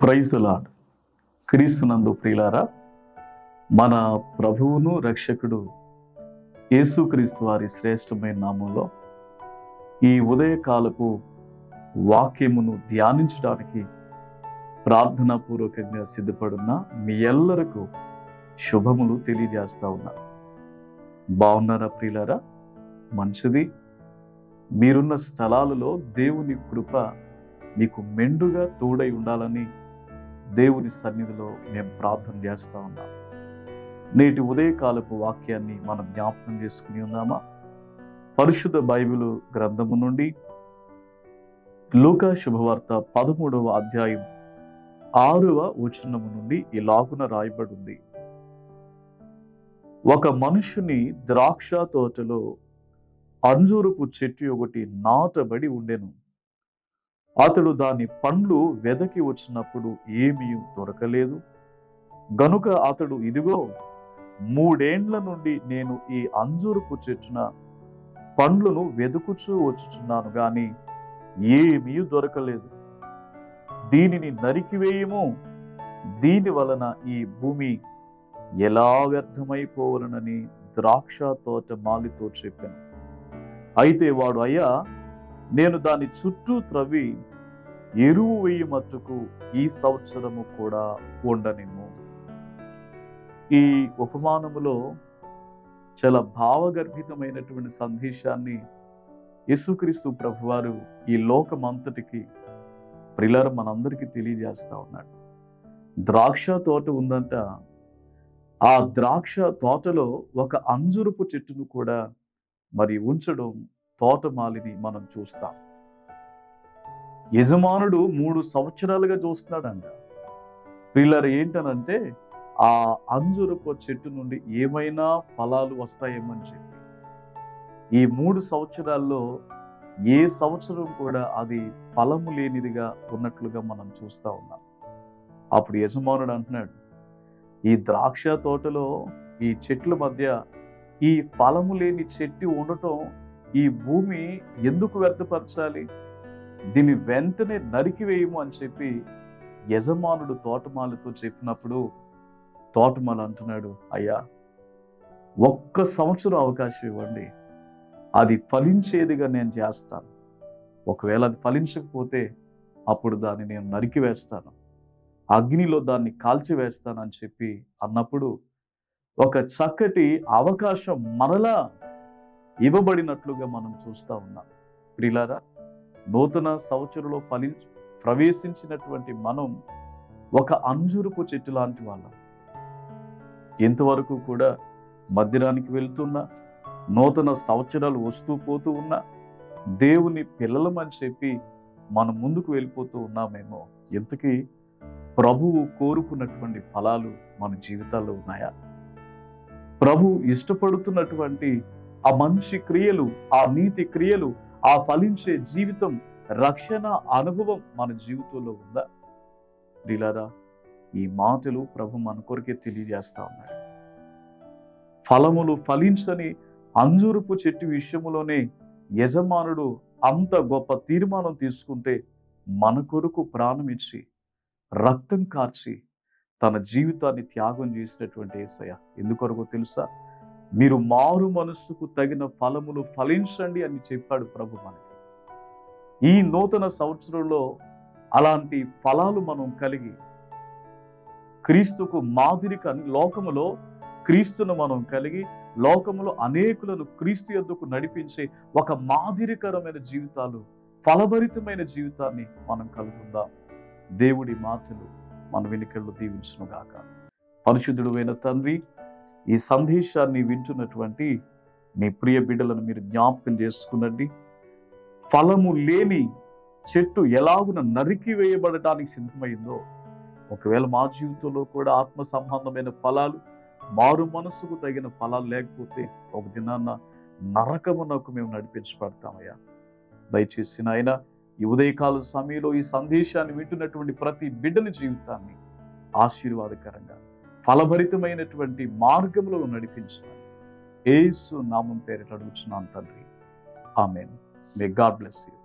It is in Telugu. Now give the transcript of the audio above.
ప్రైజలాడ్ క్రీస్తునందు ప్రియులారా మన ప్రభువును రక్షకుడు యేసుక్రీస్తు వారి శ్రేష్టమైన నామంలో ఈ ఉదయకాలపు వాక్యమును ధ్యానించడానికి ప్రార్థనాపూర్వకంగా సిద్ధపడున్న మీ ఎల్లరకు శుభములు తెలియజేస్తా ఉన్నా. బాగున్నారా ప్రియులారా? మంచిది. మీరున్న స్థలాలలో దేవుని కృప మీకు మెండుగా తోడై ఉండాలని దేవుని సన్నిధిలో మేము ప్రార్థన చేస్తా ఉన్నాం. నేటి ఉదయకాలపు వాక్యాన్ని మనం జ్ఞాపకం చేసుకుని ఉన్నామా? పరిశుద్ధ బైబిల్ గ్రంథము నుండి లూకా శుభవార్త పదమూడవ అధ్యాయం ఆరవ వచనము నుండి ఇలాగున రాయబడి ఉంది ఒక మనుషుని ద్రాక్ష తోటలో అంజూరపు చెట్టు ఒకటి నాటబడి ఉండెను. అతడు దాని పండ్లు వెదకి వచ్చినప్పుడు ఏమీ దొరకలేదు. గనుక అతడు ఇదిగో మూడేండ్ల నుండి నేను ఈ అంజూరపు చెట్టున పండ్లను వెదుకుచూ వచ్చుచున్నాను గాని ఏమీ దొరకలేదు. దీనిని నరికివేయము దీని వలన ఈ భూమి ఎలా వ్యర్థమైపోవలనని ద్రాక్ష తోట మాలితో చెప్పాను. అయితే వాడు అయ్యా నేను దాని చుట్టూ త్రవ్వి ఎరువు వేయి మట్టుకు ఈ సంవత్సరము కూడా ఉండనిమ్ము. ఈ ఉపమానములో చాలా భావగర్భితమైనటువంటి సందేశాన్ని యేసుక్రీస్తు ప్రభువారు ఈ లోకమంతటికి ప్రిలర్ మనందరికీ తెలియజేస్తా ఉన్నాడు. ద్రాక్ష తోట ఉందంట. ఆ ద్రాక్ష తోటలో ఒక అంజురపు చెట్టును కూడా మరి ఉంచడం తోటమాలిని మనం చూస్తాం. యజమానుడు మూడు సంవత్సరాలుగా చూస్తున్నాడంట. పిల్లర్ ఏంటనంటే ఆ అంజురపు చెట్టు నుండి ఏమైనా ఫలాలు వస్తాయేమని చెప్పి. ఈ మూడు సంవత్సరాల్లో ఏ సంవత్సరం కూడా అది ఫలము లేనిదిగా ఉన్నట్లుగా మనం చూస్తూ ఉన్నాం. అప్పుడు యజమానుడు అంటున్నాడు ఈ ద్రాక్ష తోటలో ఈ చెట్ల మధ్య ఈ ఫలము లేని చెట్టు ఉండటం ఈ భూమి ఎందుకు వ్యర్థపరచాలి? దీన్ని వెంటనే నరికివేయము అని చెప్పి యజమానుడు తోటమాలతో చెప్పినప్పుడు తోటమాల అంటున్నాడు అయ్యా ఒక్క సంవత్సరం అవకాశం ఇవ్వండి. అది ఫలించేదిగా నేను చేస్తాను. ఒకవేళ అది ఫలించకపోతే అప్పుడు దాన్ని నేను నరికి వేస్తాను అగ్నిలో దాన్ని కాల్చివేస్తానని చెప్పి అన్నప్పుడు ఒక చక్కటి అవకాశం మరలా ఇవ్వబడినట్లుగా మనం చూస్తూ ఉన్నాం. ప్రిలారా నూతన సంవత్సరంలో ఫలి ప్రవేశించినటువంటి మనం ఒక అంజురుపు చెట్టు లాంటి వాళ్ళం. ఇంతవరకు కూడా మధ్యరానికి వెళ్తున్నా నూతన సంవత్సరాలు వస్తూ పోతూ ఉన్నా దేవుని పిల్లలమని చెప్పి మనం ముందుకు వెళ్ళిపోతూ ఉన్నామేమో ఇంతకీ ప్రభువు కోరుకున్నటువంటి ఫలాలు మన జీవితాల్లో ఉన్నాయా? ప్రభు ఇష్టపడుతున్నటువంటి ఆ మంచి క్రియలు ఆ నీతి క్రియలు ఆ ఫలించే జీవితం రక్షణ అనుభవం మన జీవితంలో ఉందా? డిలారా ఈ మాటలు ప్రభు మన కొరకే తెలియజేస్తా ఉన్నాడు. ఫలములు ఫలించని అంజూరుపు చెట్టు విషయంలోనే యజమానుడు అంత గొప్ప తీర్మానం తీసుకుంటే మన కొరకు ప్రాణం ఇచ్చి రక్తం కార్చి తన జీవితాన్ని త్యాగం చేసినటువంటి ఏసయ్య. ఎందుకొరకు తెలుసా? మీరు మారు మనస్సుకు తగిన ఫలములు ఫలించండి అని చెప్పాడు ప్రభు మనకి. ఈ నూతన సంవత్సరంలో అలాంటి ఫలాలు మనం కలిగి క్రీస్తుకు మాదిరిక లోకములో క్రీస్తును మనం కలిగి లోకములో అనేకులను క్రీస్తు యొద్దకు నడిపించే ఒక మాదిరికరమైన జీవితాలు ఫలభరితమైన జీవితాన్ని మనం కలుగుందాం. దేవుడి మాటలు మన వెనుకల్లో దీవించునుగాక. అయిన తండ్రి ఈ సందేశాన్ని వింటున్నటువంటి మీ ప్రియ బిడ్డలను మీరు జ్ఞాపకం చేసుకునండి. ఫలము లేని చెట్టు ఎలాగున నరికి వేయబడటానికి సిద్ధమైందో ఒకవేళ మా జీవితంలో కూడా ఆత్మ సంబంధమైన ఫలాలు మారు మనసుకు తగిన ఫలాలు లేకపోతే ఒక దినాన్న నరకమునకు మేము నడిపించబడతామయ్యా. దయచేసి నాయన ఈ ఉదయకాల సమయంలో ఈ సందేశాన్ని వింటున్నటువంటి ప్రతి బిడ్డని జీవితాన్ని ఆశీర్వాదకరంగా ఫలభరితమైనటువంటి మార్గంలో నడిపించాలి ఏసు నామం పేరిట అడుగుతున్నాను తండ్రి. Amen. May God bless you